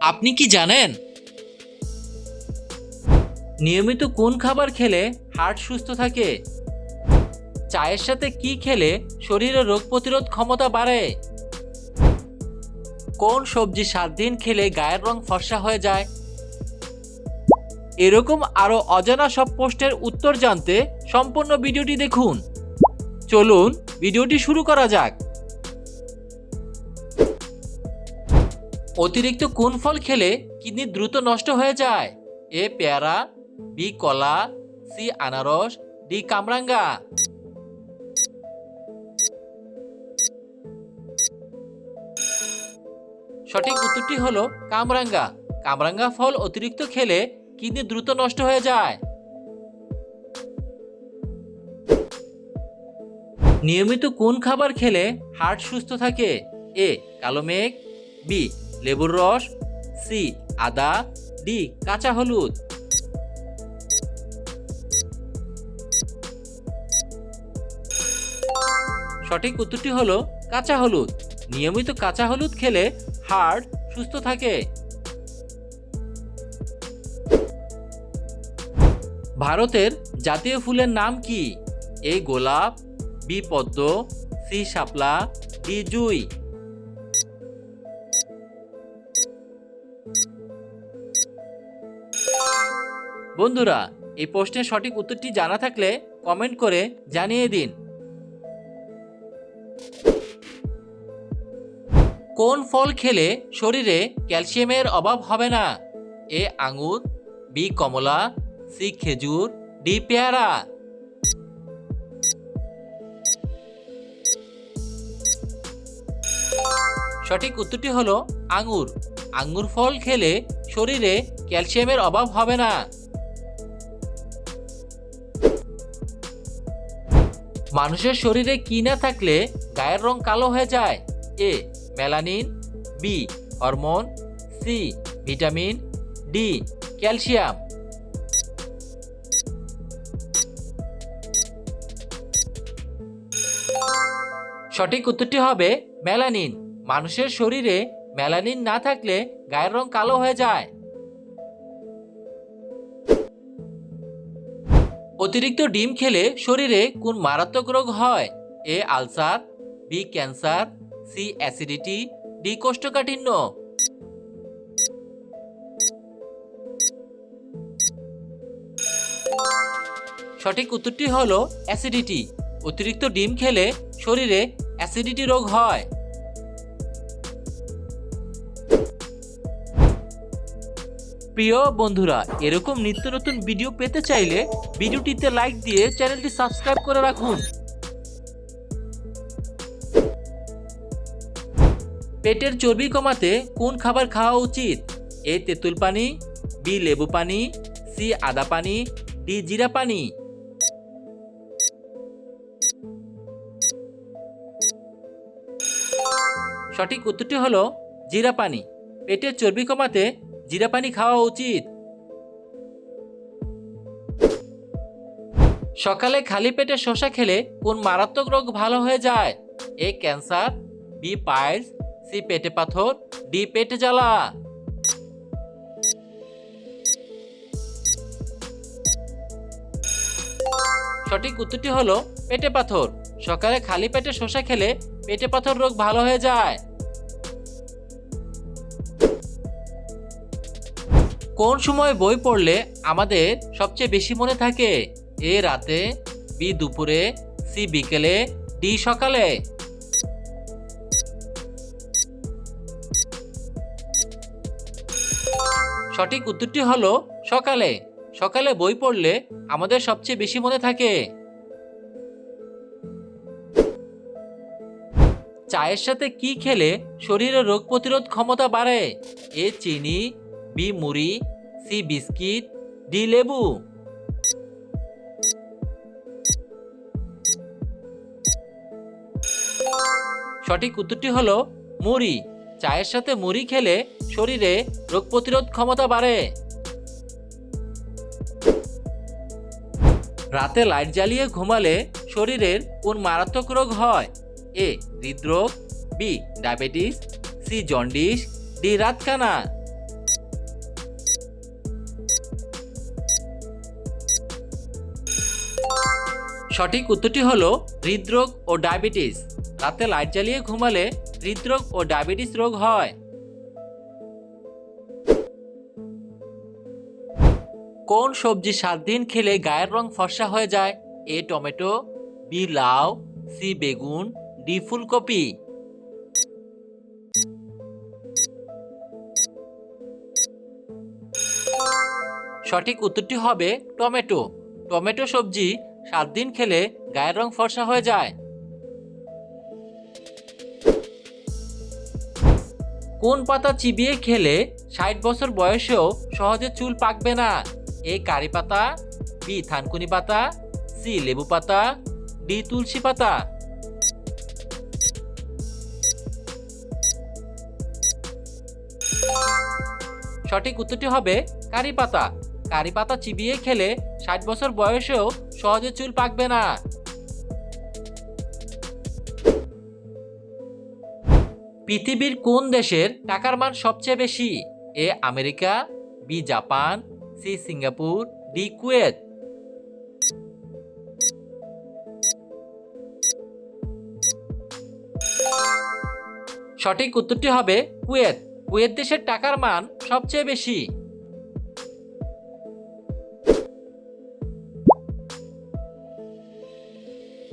আপনি কি জানেন? নিয়মিত কোন খাবার খেলে হার্ট সুস্থ থাকে? চায়ের সাথে কি খেলে শরীরে রোগ প্রতিরোধ ক্ষমতা বাড়ে? কোন সবজি সাত দিন খেলে গায়ের রং ফর্সা হয়ে যায়? এরকম আরও অজানা সব প্রশ্নের উত্তর জানতে সম্পূর্ণ ভিডিওটি দেখুন। চলুন, ভিডিওটি শুরু করা যাক। অতিরিক্ত কোন ফল খেলে কিডনি দ্রুত নষ্ট হয়ে যায়? এ পেয়ারা, বি কলা, সি আনারস, ডি কামরাঙ্গা। সঠিক উত্তরটি হলো কামরাঙ্গা। কামরাঙ্গা ফল অতিরিক্ত খেলে কিডনি দ্রুত নষ্ট হয়ে যায়। নিয়মিত কোন খাবার খেলে হার্ট সুস্থ থাকে? এ, কালো মেঘ, বি লেবুর রস সি আদা ডি কাঁচা হলুদ। সঠিক উত্তরটি হলো কাঁচা হলুদ। নিয়মিত কাঁচা হলুদ খেলে হার্ট সুস্থ থাকে। ভারতের জাতীয় ফুলের নাম কি? এ গোলাপ, বি পদ্ম, সি শাপলা, ডি জুই। বন্ধুরা, এই প্রশ্নের সঠিক উত্তরটি জানা থাকলে কমেন্ট করে জানিয়ে দিন। কোন ফল খেলে শরীরে ক্যালসিয়ামের অভাব হবে না? এ, আঙুর, বি, কমলা, সি, খেজুর, ডি, পেয়ারা। সঠিক উত্তরটি হলো আঙুর। আঙ্গুর ফল খেলে শরীরে ক্যালসিয়ামের অভাব হবে না। মানুষের শরীরে কি না থাকলে গায়ের রং কালো হয়ে যায়? A, melanin, B, hormone, C, vitamin, D, calcium. সঠিক উত্তরটি হবে মেলানিন। মানুষের শরীরে মেলানিন না থাকলে গায়ের রং কালো হয়ে যায়। অতিরিক্ত ডিম খেলে শরীরে কোন মারাত্মক রোগ হয়? A ulcer, B cancer, C acidity, D কোষ্ঠকাঠিন্য। সঠিক উত্তরটি হল অ্যাসিডিটি। অতিরিক্ত ডিম খেলে শরীরে অ্যাসিডিটি রোগ হয়। প্রিয় বন্ধুরা, এরকম নিত্য নতুন ভিডিও পেতে চাইলে ভিডিওটিতে লাইক দিয়ে চ্যানেলটি সাবস্ক্রাইব করে রাখুন। পেটের চর্বি কমাতে কোন খাবার খাওয়া উচিত? এ তেঁতুল পানি, বি লেবু পানি, সি আদা পানি, ডি জিরা পানি। সঠিক উত্তরটি হলো জিরা পানি। পেটের চর্বি কমাতে জিরা পানি খাওয়া উচিত। সকালে খালি পেটে শসা খেলে কোন মারাত্মক রোগ ভালো হয়ে যায়? A cancer, B piles, C পেটে পাথর, ডি পেটে জ্বালা। সঠিক উত্তরটি হলো পেটে পাথর। সকালে খালি পেটে শসা খেলে পেটে পাথর রোগ ভালো হয়ে যায়। কোন সময় বই পড়লে আমাদের সবচেয়ে বেশি মনে থাকে? এ রাতে, বি দুপুরে, সি বিকেলে, ডি সকালে? সঠিক উত্তরটি হলো সকালে। সকালে বই পড়লে আমাদের সবচেয়ে বেশি মনে থাকে। চায়ের সাথে কি খেলে শরীরে রোগ প্রতিরোধ ক্ষমতা বাড়ে? এ চিনি বি মুড়ি সি বিস্কিট ডি লেবু সঠিক উত্তরটি হলো মুড়ি। চায়ের সাথে মুড়ি খেলে শরীরে রোগ প্রতিরোধ ক্ষমতা বাড়ে। রাতে লাইট জ্বালিয়ে ঘুমালে শরীরের কোন মারাত্মক রোগ হয়? এ, হৃদরোগ, B, diabetes, C, jaundice, D, রাতকানা। সঠিক উত্তরটি হল হৃদরোগ ও ডায়াবেটিস। রাতে লাইট জ্বালিয়ে ঘুমালে হৃদরোগ ও ডায়াবেটিস রোগ হয়। কোন সবজি সাত দিন খেলে গায়ের রং ফর্সা হয়ে যায়? এ টমেটো, বি লাউ, সি বেগুন, ডি ফুলকপি। সঠিক উত্তরটি হবে টমেটো। টমেটো সবজি সাত দিন খেলে গায়ের রং ফর্সা হয়ে যায়। কোন পাতা চিবিয়ে খেলে ষাট বছর বয়সেও সহজে চুল পাকবে না? এ কারি পাতা, বি থানকুনি পাতা, সি লেবু পাতা, ডি তুলসী পাতা। সঠিক উত্তরটি হবে কারি পাতা। কারি পাতা চিবিয়ে খেলে ষাট বছর বয়সেও সহজে চুল পাকবে না। পৃথিবীর কোন দেশের টাকার মান সবচেয়ে বেশি? A America, B Japan, C Singapore, D Kuwait. সঠিক উত্তরটি হবে কুয়েত। কুয়েত দেশের টাকার মান সবচেয়ে বেশি।